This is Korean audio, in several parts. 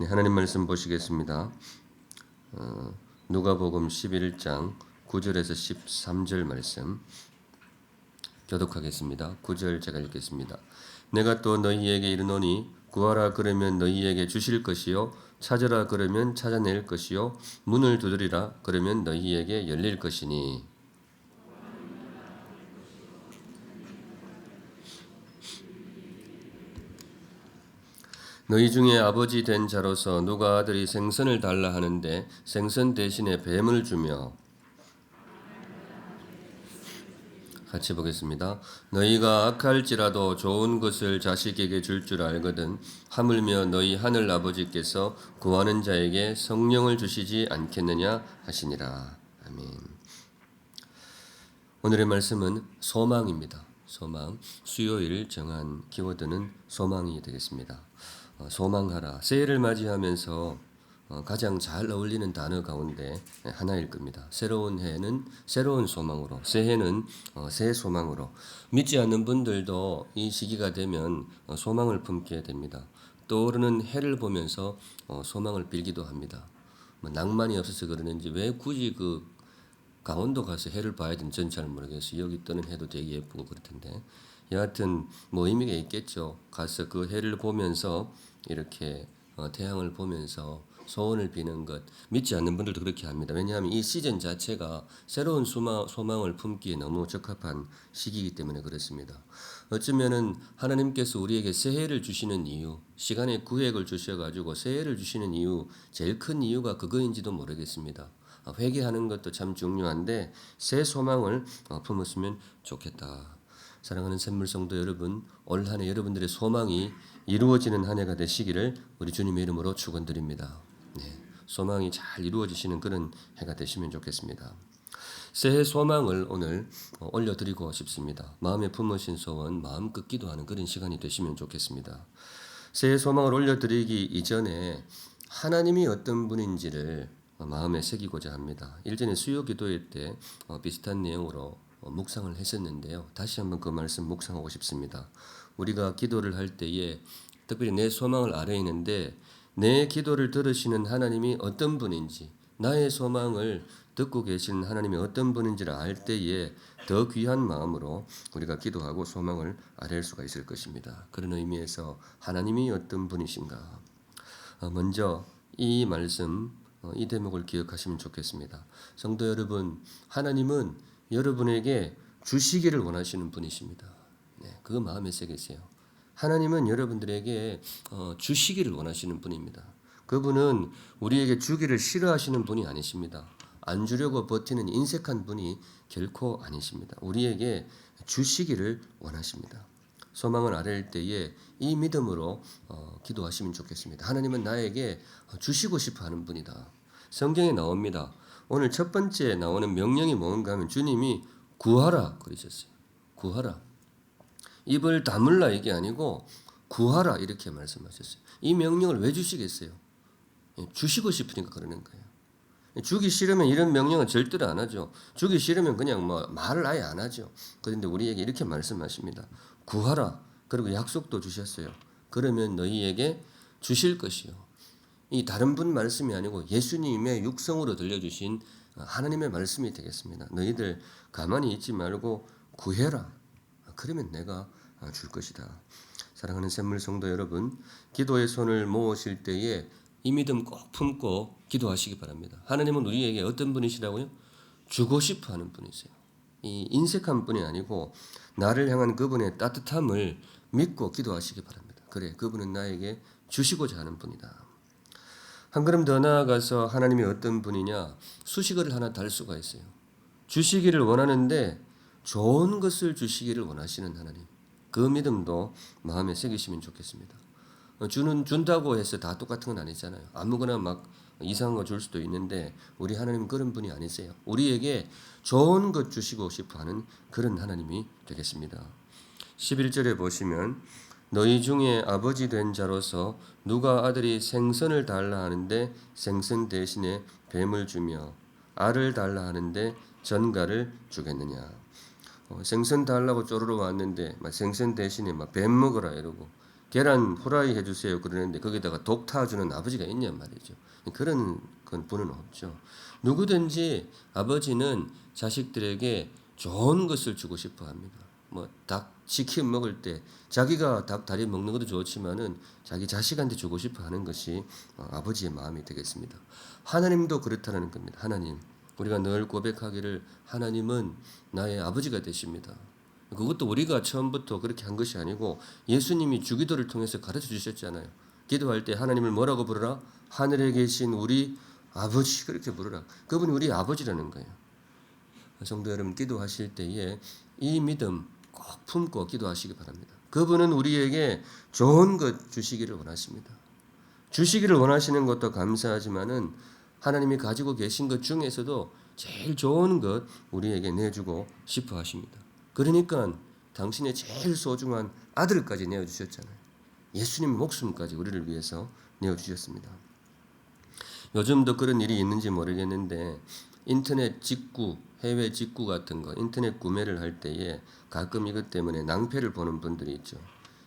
네, 하나님 말씀 보시겠습니다. 어, 누가복음 11장 9절에서 13절 말씀 교독하겠습니다. 9절 제가 읽겠습니다. 내가 또 너희에게 이르노니 구하라 그러면 너희에게 주실 것이요 찾으라 그러면 찾아낼 것이요 문을 두드리라 그러면 너희에게 열릴 것이니 너희 중에 아버지 된 자로서 누가 아들이 생선을 달라 하는데 생선 대신에 뱀을 주며 같이 보겠습니다. 너희가 악할지라도 좋은 것을 자식에게 줄줄 알거든 하물며 너희 하늘 아버지께서 구하는 자에게 성령을 주시지 않겠느냐 하시니라. 아멘. 오늘의 말씀은 소망입니다. 소망. 수요일 정한 키워드는 소망이 되겠습니다. 어, 소망하라. 새해를 맞이하면서 어, 가장 잘 어울리는 단어 가운데 하나일 겁니다. 새로운 해는 새로운 소망으로, 새해는 어, 새 소망으로. 믿지 않는 분들도 이 시기가 되면 어, 소망을 품게 됩니다. 떠오르는 해를 보면서 어, 소망을 빌기도 합니다. 뭐 낭만이 없어서 그러는지 왜 굳이 그 강원도 가서 해를 봐야 되는지 전 잘 모르겠어요. 여기 뜨는 해도 되게 예쁘고 그렇던데. 여하튼 뭐 의미가 있겠죠. 가서 그 해를 보면서 이렇게 어, 태양을 보면서 소원을 비는 것 믿지 않는 분들도 그렇게 합니다. 왜냐하면 이 시즌 자체가 새로운 소망, 소망을 품기에 너무 적합한 시기이기 때문에 그렇습니다. 어쩌면은 하나님께서 우리에게 새해를 주시는 이유, 시간의 구획을 주셔가지고 새해를 주시는 이유, 제일 큰 이유가 그거인지도 모르겠습니다. 아, 회개하는 것도 참 중요한데 새 소망을 어, 품었으면 좋겠다. 사랑하는 샘물성도 여러분, 올 한해 여러분들의 소망이 이루어지는 한 해가 되시기를 우리 주님의 이름으로 축원드립니다. 네, 소망이 잘 이루어지시는 그런 해가 되시면 좋겠습니다. 새해 소망을 오늘 어, 올려드리고 싶습니다. 마음에 품으신 소원 마음껏 기도하는 그런 시간이 되시면 좋겠습니다. 새해 소망을 올려드리기 이전에 하나님이 어떤 분인지를 어, 마음에 새기고자 합니다. 일전에 수요 기도회 때 어, 비슷한 내용으로 묵상을 했었는데요. 다시 한번 그 말씀 묵상하고 싶습니다. 우리가 기도를 할 때에 특별히 내 소망을 알아야 하는데 내 기도를 들으시는 하나님이 어떤 분인지 나의 소망을 듣고 계시는 하나님이 어떤 분인지를 알 때에 더 귀한 마음으로 우리가 기도하고 소망을 아뢰 수가 있을 것입니다. 그런 의미에서 하나님이 어떤 분이신가? 어, 먼저 이 말씀 어, 이 대목을 기억하시면 좋겠습니다. 성도 여러분, 하나님은 여러분에게 주시기를 원하시는 분이십니다. 네, 그거 마음에 새기세요. 하나님은 여러분들에게 어, 주시기를 원하시는 분입니다. 그분은 우리에게 주기를 싫어하시는 분이 아니십니다. 안 주려고 버티는 인색한 분이 결코 아니십니다. 우리에게 주시기를 원하십니다. 소망을 아랠 때에 이 믿음으로 어, 기도하시면 좋겠습니다. 하나님은 나에게 주시고 싶어 하는 분이다. 성경에 나옵니다. 오늘 첫 번째 나오는 명령이 뭔가 하면 주님이 구하라 그러셨어요. 구하라. 입을 다물라 이게 아니고 구하라 이렇게 말씀하셨어요. 이 명령을 왜 주시겠어요? 예, 주시고 싶으니까 그러는 거예요. 주기 싫으면 이런 명령은 절대로 안 하죠. 주기 싫으면 그냥 뭐 말을 아예 안 하죠. 그런데 우리에게 이렇게 말씀하십니다. 구하라. 그리고 약속도 주셨어요. 그러면 너희에게 주실 것이요. 이 다른 분 말씀이 아니고 예수님의 육성으로 들려주신 하나님의 말씀이 되겠습니다. 너희들 가만히 있지 말고 구해라. 그러면 내가 줄 것이다. 사랑하는 샘물 성도 여러분, 기도의 손을 모으실 때에 이 믿음 꼭 품고 기도하시기 바랍니다. 하나님은 우리에게 어떤 분이시라고요? 주고 싶어 하는 분이세요. 이 인색한 분이 아니고 나를 향한 그분의 따뜻함을 믿고 기도하시기 바랍니다. 그래, 그분은 나에게 주시고자 하는 분이다. 한 걸음 더 나아가서 하나님이 어떤 분이냐? 수식어를 하나 달 수가 있어요. 주시기를 원하는데 좋은 것을 주시기를 원하시는 하나님. 그 믿음도 마음에 새기시면 좋겠습니다. 주는 준다고 해서 다 똑같은 건 아니잖아요. 아무거나 막 이상한 거 줄 수도 있는데 우리 하나님 그런 분이 아니세요. 우리에게 좋은 것 주시고 싶어 하는 그런 하나님이 되겠습니다. 11절에 보시면 너희 중에 아버지 된 자로서 누가 아들이 생선을 달라 하는데 생선 대신에 뱀을 주며 알을 달라 하는데 전가를 주겠느냐. 어, 생선 달라고 쪼르러 왔는데 막 생선 대신에 막 뱀 먹어라 이러고 계란 후라이 해주세요 그러는데 거기다가 독 타주는 아버지가 있냔 말이죠. 그런 건 분은 없죠. 누구든지 아버지는 자식들에게 좋은 것을 주고 싶어 합니다. 뭐 닭 치킨 먹을 때 자기가 닭 다리 먹는 것도 좋지만은 자기 자식한테 주고 싶어 하는 것이 어, 아버지의 마음이 되겠습니다. 하나님도 그렇다는 겁니다. 하나님 우리가 늘 고백하기를 하나님은 나의 아버지가 되십니다. 그것도 우리가 처음부터 그렇게 한 것이 아니고 예수님이 주기도를 통해서 가르쳐 주셨잖아요. 기도할 때 하나님을 뭐라고 부르라? 하늘에 계신 우리 아버지 그렇게 부르라. 그분이 우리 아버지라는 거예요. 성도 여러분 기도하실 때에 이 믿음 꼭 품고 기도하시기 바랍니다. 그분은 우리에게 좋은 것 주시기를 원하십니다. 주시기를 원하시는 것도 감사하지만은 하나님이 가지고 계신 것 중에서도 제일 좋은 것 우리에게 내주고 싶어 하십니다. 그러니까 당신의 제일 소중한 아들까지 내어 주셨잖아요. 예수님 목숨까지 우리를 위해서 내어 주셨습니다. 요즘도 그런 일이 있는지 모르겠는데 인터넷 직구, 해외 직구 같은 거 인터넷 구매를 할 때에 가끔 이것 때문에 낭패를 보는 분들이 있죠.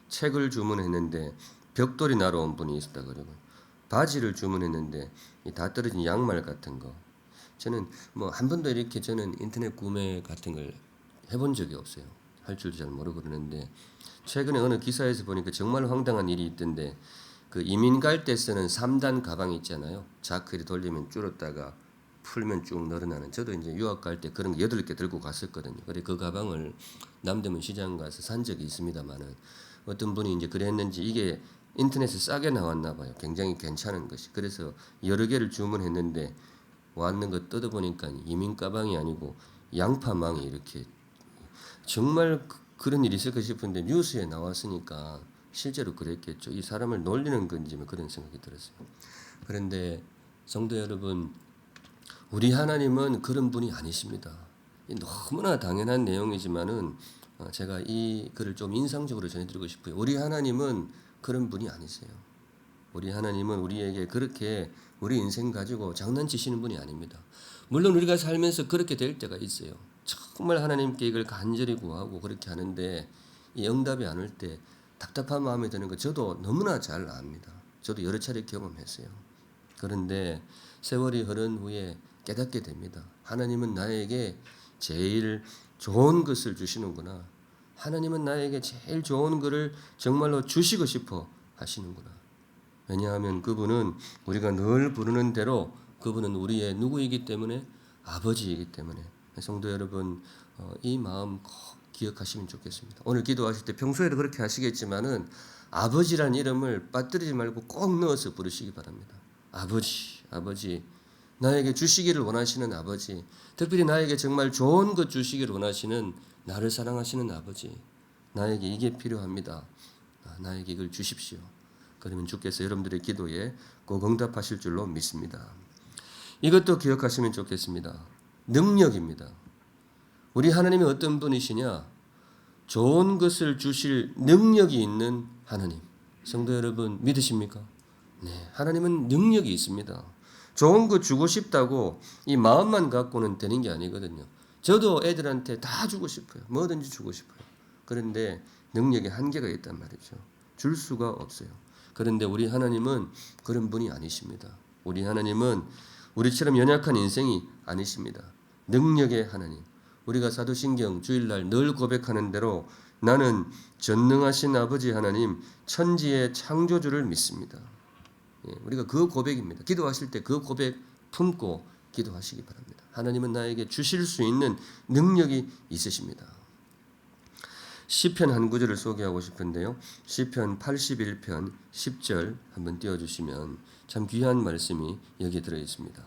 책을 주문했는데 벽돌이 날아온 분이 있었다 그러고 바지를 주문했는데 이다 떨어진 양말 같은 거. 저는 뭐 한 번도 이렇게 저는 인터넷 구매 같은 걸 해본 적이 없어요. 할 줄도 잘 모르고 그러는데 최근에 어느 기사에서 보니까 정말 황당한 일이 있던데 그 이민 갈 때 쓰는 3단 가방 있잖아요. 자크를 돌리면 줄었다가 풀면 쭉 늘어나는. 저도 이제 유학 갈 때 그런 거 여덟 개 들고 갔었거든요. 그래 그 가방을 남대문 시장 가서 산 적이 있습니다만은 어떤 분이 이제 그랬는지 이게 인터넷에 싸게 나왔나 봐요. 굉장히 괜찮은 것이. 그래서 여러 개를 주문했는데 왔는 거 뜯어보니까 이민 가방이 아니고 양파망이 이렇게 정말 그- 그런 일이 있을까 싶은데 뉴스에 나왔으니까 실제로 그랬겠죠. 이 사람을 놀리는 건지 뭐 그런 생각이 들었어요. 그런데 성도 여러분, 우리 하나님은 그런 분이 아니십니다. 이 너무나 당연한 내용이지만은 어, 제가 이 글을 좀 인상적으로 전해드리고 싶어요. 우리 하나님은 그런 분이 아니세요. 우리 하나님은 우리에게 그렇게 우리 인생 가지고 장난치시는 분이 아닙니다. 물론 우리가 살면서 그렇게 될 때가 있어요. 정말 하나님께 이걸 간절히 구하고 그렇게 하는데 이 응답이 안 올 때 답답한 마음이 드는 거 저도 너무나 잘 압니다. 저도 여러 차례 경험했어요. 그런데 세월이 흐른 후에 깨닫게 됩니다. 하나님은 나에게 제일 좋은 것을 주시는구나. 하나님은 나에게 제일 좋은 것을 정말로 주시고 싶어 하시는구나. 왜냐하면 그분은 우리가 늘 부르는 대로 그분은 우리의 누구이기 때문에 아버지이기 때문에 성도 여러분 어, 이 마음 꼭 기억하시면 좋겠습니다. 오늘 기도하실 때 평소에도 그렇게 하시겠지만은 아버지란 이름을 빠뜨리지 말고 꼭 넣어서 부르시기 바랍니다. 아버지, 아버지, 나에게 주시기를 원하시는 아버지, 특별히 나에게 정말 좋은 것 주시기를 원하시는 나를 사랑하시는 아버지, 나에게 이게 필요합니다. 아, 나에게 이걸 주십시오. 그러면 주께서 여러분들의 기도에 꼭 응답하실 줄로 믿습니다. 이것도 기억하시면 좋겠습니다. 능력입니다. 우리 하나님이 어떤 분이시냐? 좋은 것을 주실 능력이 있는 하나님. 성도 여러분 믿으십니까? 네, 하나님은 능력이 있습니다. 좋은 거 주고 싶다고 이 마음만 갖고는 되는 게 아니거든요. 저도 애들한테 다 주고 싶어요. 뭐든지 주고 싶어요. 그런데 능력에 한계가 있단 말이죠. 줄 수가 없어요. 그런데 우리 하나님은 그런 분이 아니십니다. 우리 하나님은 우리처럼 연약한 인생이 아니십니다. 능력의 하나님. 우리가 사도신경 주일날 늘 고백하는 대로 나는 전능하신 아버지 하나님 천지의 창조주를 믿습니다. 예, 우리가 그 고백입니다. 기도하실 때 그 고백 품고 기도하시기 바랍니다. 하나님은 나에게 주실 수 있는 능력이 있으십니다. 시편 한 구절을 소개하고 싶은데요. 시편 81편 10절 한번 띄워 주시면 참 귀한 말씀이 여기 들어 있습니다.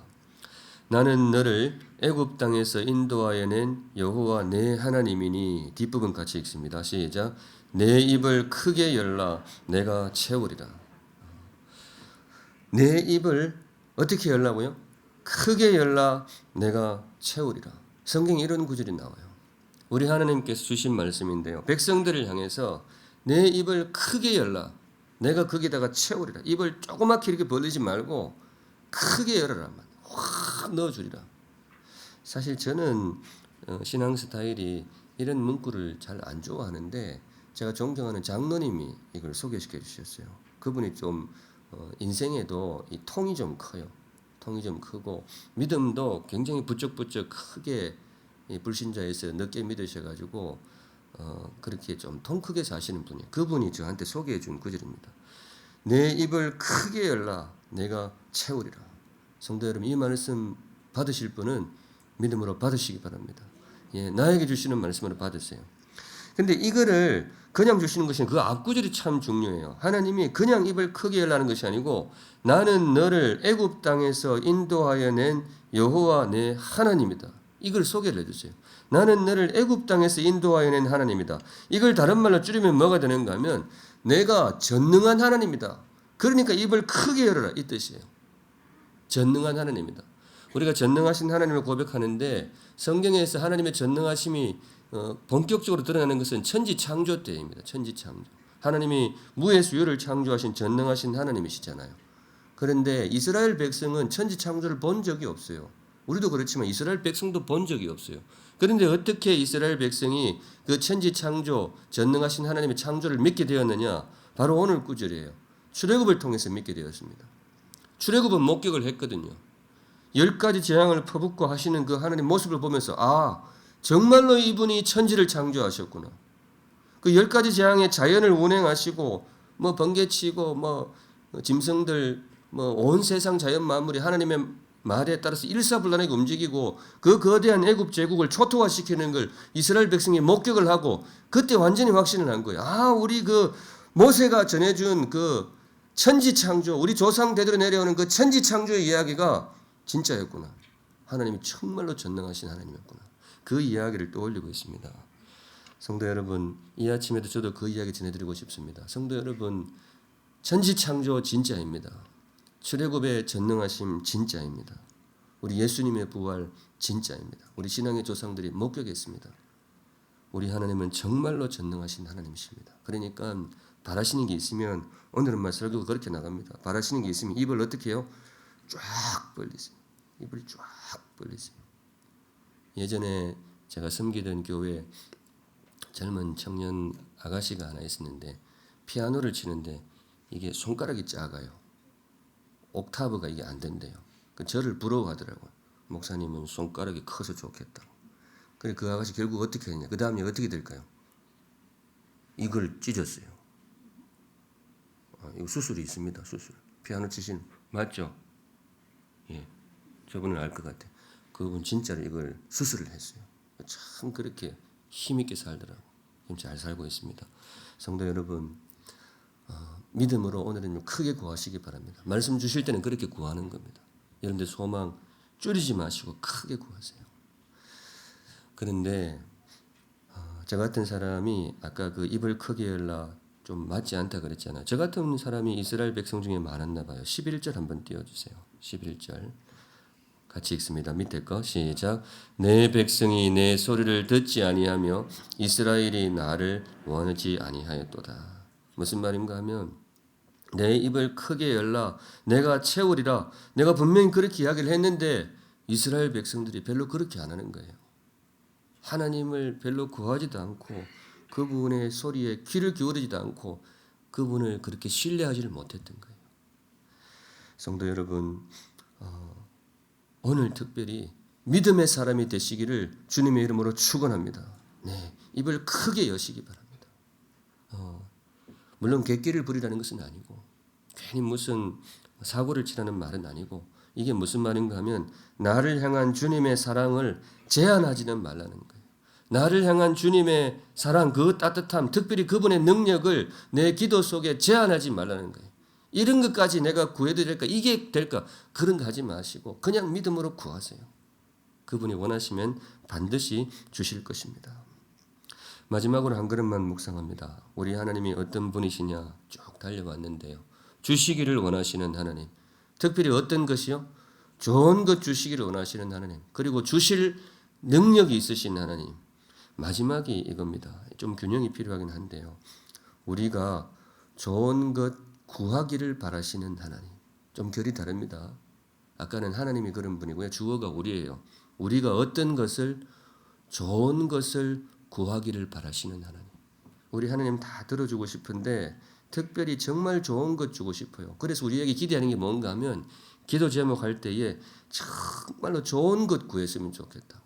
나는 너를 애굽 땅에서 인도하여 낸 여호와 내 하나님이니 뒷부분 같이 읽습니다. 시작. 내 입을 크게 열라 내가 채우리라. 내 입을 어떻게 열라고요? 크게 열라 내가 채우리라. 성경에 이런 구절이 나와요. 우리 하나님께서 주신 말씀인데요. 백성들을 향해서 내 입을 크게 열라. 내가 거기다가 채우리라. 입을 조그맣게 이렇게 벌리지 말고 크게 열어라. 확 넣어주리라. 사실 저는 어, 신앙 스타일이 이런 문구를 잘 안 좋아하는데 제가 존경하는 장로님이 이걸 소개시켜 주셨어요. 그분이 좀 어, 인생에도 이 통이 좀 커요. 통이 좀 크고 믿음도 굉장히 부쩍부쩍 크게 이 불신자에서 늦게 믿으셔가지고 어, 그렇게 좀 통 크게 사시는 분이 그분이 저한테 소개해 준 구절입니다. 내 입을 크게 열라 내가 채우리라. 성도 여러분 이 말씀 받으실 분은 믿음으로 받으시기 바랍니다. 예, 나에게 주시는 말씀으로 받으세요. 근데 이거를 그냥 주시는 것이 그 앞구절이 참 중요해요. 하나님이 그냥 입을 크게 열라는 것이 아니고 나는 너를 애굽 땅에서 인도하여 낸 여호와 내 하나님이다. 이걸 소개를 해주세요. 나는 너를 애굽 땅에서 인도하여 낸 하나님이다. 이걸 다른 말로 줄이면 뭐가 되는가 하면 내가 전능한 하나님이다. 그러니까 입을 크게 열어라 이 뜻이에요. 전능한 하나님이다. 우리가 전능하신 하나님을 고백하는데 성경에서 하나님의 전능하심이 어, 본격적으로 드러나는 것은 천지 창조 때입니다. 천지 창조. 하나님이 무의 수요를 창조하신 전능하신 하나님이시잖아요. 그런데 이스라엘 백성은 천지 창조를 본 적이 없어요. 우리도 그렇지만 이스라엘 백성도 본 적이 없어요. 그런데 어떻게 이스라엘 백성이 그 천지 창조 전능하신 하나님의 창조를 믿게 되었느냐? 바로 오늘 구절이에요. 출애굽을 통해서 믿게 되었습니다. 출애굽은 목격을 했거든요. 열 가지 재앙을 퍼붓고 하시는 그 하나님 모습을 보면서 아 정말로 이분이 천지를 창조하셨구나. 그 열 가지 재앙의 자연을 운행하시고 뭐 번개치고 뭐 짐승들 뭐 온 세상 자연 만물이 하나님의 말에 따라서 일사불란하게 움직이고 그 거대한 애굽 제국을 초토화시키는 걸 이스라엘 백성이 목격을 하고 그때 완전히 확신을 한 거예요. 아 우리 그 모세가 전해준 그 천지 창조 우리 조상 대대로 내려오는 그 천지 창조의 이야기가 진짜였구나. 하나님이 정말로 전능하신 하나님이었구나. 그 이야기를 떠올리고 있습니다. 성도 여러분, 이 아침에도 저도 그 이야기 전해드리고 싶습니다. 성도 여러분, 천지 창조 진짜입니다. 출애굽의 전능하심 진짜입니다. 우리 예수님의 부활 진짜입니다. 우리 신앙의 조상들이 목격했습니다. 우리 하나님은 정말로 전능하신 하나님이십니다. 그러니까 바라시는 게 있으면 오늘은 막 설교가 그렇게 나갑니다. 바라시는 게 있으면 입을 어떻게 해요? 쫙 벌리세요. 입을 쫙 벌리세요. 예전에 제가 섬기던 교회 젊은 청년 아가씨가 하나 있었는데 피아노를 치는데 이게 손가락이 작아요. 옥타브가 이게 안 된대요. 그 저를 부러워하더라고요. 목사님은 손가락이 커서 좋겠다고. 그래 그 아가씨 결국 어떻게 했냐? 그 다음에 어떻게 될까요? 이걸 찢었어요. 아, 이거 수술이 있습니다. 수술. 피아노 치신 맞죠? 예, 저분은 알 것 같아. 그분 진짜로 이걸 수술을 했어요. 참 그렇게 힘 있게 살더라고. 지금 잘 살고 있습니다. 성도 여러분, 어, 믿음으로 오늘은 좀 크게 구하시기 바랍니다. 말씀 주실 때는 그렇게 구하는 겁니다. 여러분들 소망 줄이지 마시고 크게 구하세요. 그런데 어, 저 같은 사람이 아까 그 입을 크게 열라 좀 맞지 않다 그랬잖아요. 저 같은 사람이 이스라엘 백성 중에 많았나 봐요. 11절 한번 띄워주세요. 11절 같이 읽습니다. 밑에 거 시작. 내 백성이 내 소리를 듣지 아니하며 이스라엘이 나를 원하지 아니하였도다. 무슨 말인가 하면 내 입을 크게 열라 내가 채우리라 내가 분명히 그렇게 이야기를 했는데 이스라엘 백성들이 별로 그렇게 안 하는 거예요. 하나님을 별로 구하지도 않고 그분의 소리에 귀를 기울이지도 않고 그분을 그렇게 신뢰하지를 못했던 거예요. 성도 여러분, 어, 오늘 특별히 믿음의 사람이 되시기를 주님의 이름으로 축원합니다. 네, 입을 크게 여시기 바랍니다. 어, 물론 객기를 부리라는 것은 아니고 괜히 무슨 사고를 치라는 말은 아니고 이게 무슨 말인가 하면 나를 향한 주님의 사랑을 제한하지는 말라는 거예요. 나를 향한 주님의 사랑, 그 따뜻함, 특별히 그분의 능력을 내 기도 속에 제한하지 말라는 거예요. 이런 것까지 내가 구해드릴까? 이게 될까? 그런 거 하지 마시고 그냥 믿음으로 구하세요. 그분이 원하시면 반드시 주실 것입니다. 마지막으로 한 그릇만 묵상합니다. 우리 하나님이 어떤 분이시냐 쭉 달려왔는데요. 주시기를 원하시는 하나님. 특별히 어떤 것이요? 좋은 것 주시기를 원하시는 하나님. 그리고 주실 능력이 있으신 하나님. 마지막이 이겁니다. 좀 균형이 필요하긴 한데요. 우리가 좋은 것 구하기를 바라시는 하나님. 좀 결이 다릅니다. 아까는 하나님이 그런 분이고요. 주어가 우리예요. 우리가 어떤 것을 좋은 것을 구하기를 바라시는 하나님. 우리 하나님 다 들어주고 싶은데 특별히 정말 좋은 것 주고 싶어요. 그래서 우리에게 기대하는 게 뭔가 하면 기도 제목 할 때에 정말로 좋은 것 구했으면 좋겠다.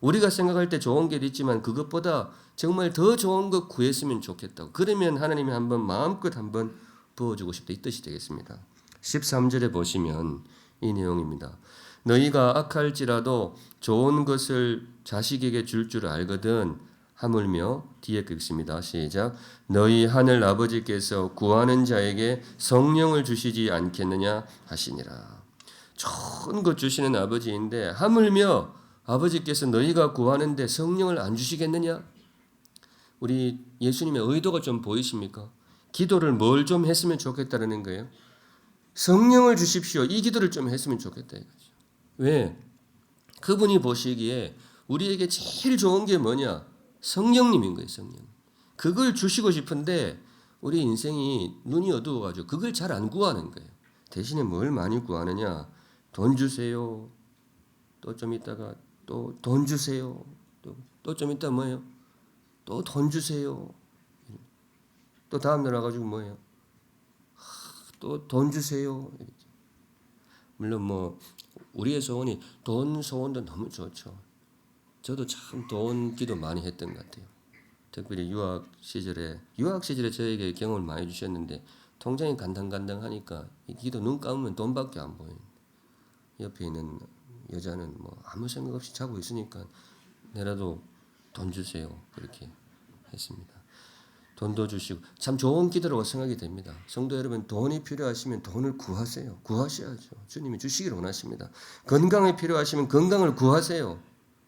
우리가 생각할 때 좋은 게 있지만 그것보다 정말 더 좋은 것 구했으면 좋겠다고. 그러면 하나님이 한번 마음껏 한번 부어주고 싶다 이 뜻이 되겠습니다. 13절에 보시면 이 내용입니다. 너희가 악할지라도 좋은 것을 자식에게 줄줄 알거든 하물며 뒤에 읽습니다. 시작. 너희 하늘 아버지께서 구하는 자에게 성령을 주시지 않겠느냐 하시니라. 좋은 것 주시는 아버지인데 하물며 아버지께서 너희가 구하는데 성령을 안 주시겠느냐? 우리 예수님의 의도가 좀 보이십니까? 기도를 뭘 좀 했으면 좋겠다는 거예요. 성령을 주십시오. 이 기도를 좀 했으면 좋겠다 이거죠. 왜? 그분이 보시기에 우리에게 제일 좋은 게 뭐냐? 성령님인 거예요, 성령. 그걸 주시고 싶은데 우리 인생이 눈이 어두워가지고 그걸 잘 안 구하는 거예요. 대신에 뭘 많이 구하느냐? 돈 주세요. 또 좀 있다가 또 돈 주세요. 또또좀 있다 뭐예요? 또 돈 주세요. 또 다음 날 와가지고 뭐예요? 또 돈 주세요. 물론 뭐 우리의 소원이 돈 소원도 너무 좋죠. 저도 참 돈 기도 많이 했던 것 같아요. 특별히 유학 시절에 유학 시절에 저에게 경험을 많이 주셨는데 통장이 간당간당하니까 이 기도 눈 감으면 돈밖에 안 보여요. 옆에 있는 여자는 뭐 아무 생각 없이 자고 있으니까 내라도 돈 주세요 그렇게 했습니다. 돈도 주시고 참 좋은 기도라고 생각이 됩니다. 성도 여러분 돈이 필요하시면 돈을 구하세요. 구하셔야죠. 주님이 주시기를 원하십니다. 건강이 필요하시면 건강을 구하세요.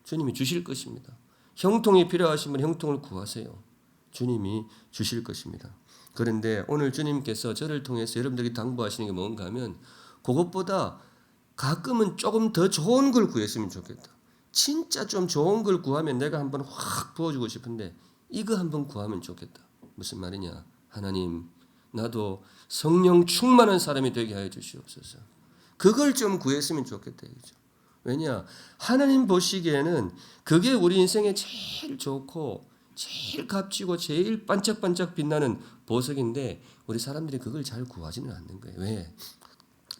주님이 주실 것입니다. 형통이 필요하시면 형통을 구하세요. 주님이 주실 것입니다. 그런데 오늘 주님께서 저를 통해서 여러분들에게 당부하시는 게 뭔가 하면 그것보다 가끔은 조금 더 좋은 걸 구했으면 좋겠다. 진짜 좀 좋은 걸 구하면 내가 한번 확 부어주고 싶은데 이거 한번 구하면 좋겠다. 무슨 말이냐? 하나님, 나도 성령 충만한 사람이 되게 하여 주시옵소서. 그걸 좀 구했으면 좋겠다 이거죠. 왜냐? 하나님 보시기에는 그게 우리 인생에 제일 좋고 제일 값지고 제일 반짝반짝 빛나는 보석인데 우리 사람들이 그걸 잘 구하지는 않는 거예요. 왜?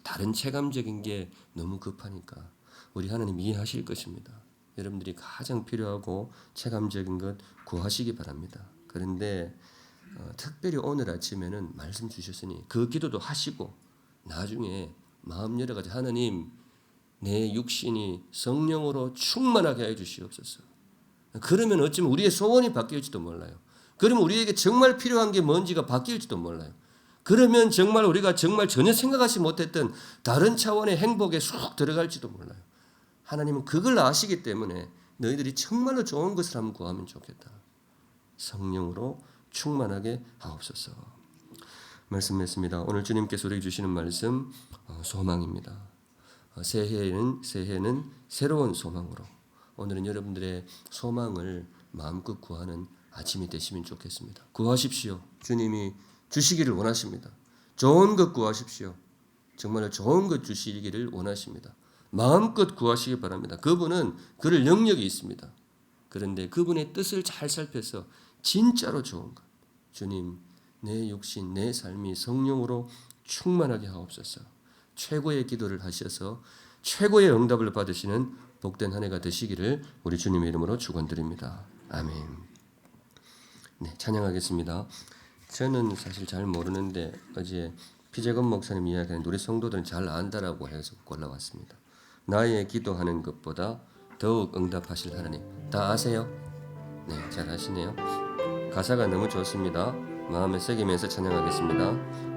다른 체감적인 게 너무 급하니까 우리 하나님 이해하실 것입니다. 여러분들이 가장 필요하고 체감적인 것 구하시기 바랍니다. 그런데 어, 특별히 오늘 아침에는 말씀 주셨으니 그 기도도 하시고 나중에 마음 열어가지고 하나님 내 육신이 성령으로 충만하게 해 주시옵소서. 그러면 어쩌면 우리의 소원이 바뀔지도 몰라요. 그러면 우리에게 정말 필요한 게 뭔지가 바뀔지도 몰라요. 그러면 정말 우리가 정말 전혀 생각하지 못했던 다른 차원의 행복에 쑥 들어갈지도 몰라요. 하나님은 그걸 아시기 때문에 너희들이 정말로 좋은 것을 한번 구하면 좋겠다. 성령으로 충만하게 하옵소서. 말씀했습니다. 오늘 주님께서 우리에게 주시는 말씀 어, 소망입니다. 어, 새해는 새해는 새로운 소망으로 오늘은 여러분들의 소망을 마음껏 구하는 아침이 되시면 좋겠습니다. 구하십시오. 주님이 주시기를 원하십니다. 좋은 것 구하십시오. 정말 좋은 것 주시기를 원하십니다. 마음껏 구하시기 바랍니다. 그분은 그럴 영역이 있습니다. 그런데 그분의 뜻을 잘 살펴서 진짜로 좋은 것. 주님, 내 육신, 내 삶이 성령으로 충만하게 하옵소서. 최고의 기도를 하셔서 최고의 응답을 받으시는 복된 한 해가 되시기를 우리 주님의 이름으로 축원드립니다. 아멘. 네, 찬양하겠습니다. 저는 사실 잘 모르는데 어제 피재건 목사님 이야기하는 우리 성도들은 잘 안다라고 해서 골라왔습니다. 나의 기도하는 것보다 더욱 응답하실 하나님 다 아세요? 네, 잘 아시네요. 가사가 너무 좋습니다. 마음에 새기면서 찬양하겠습니다.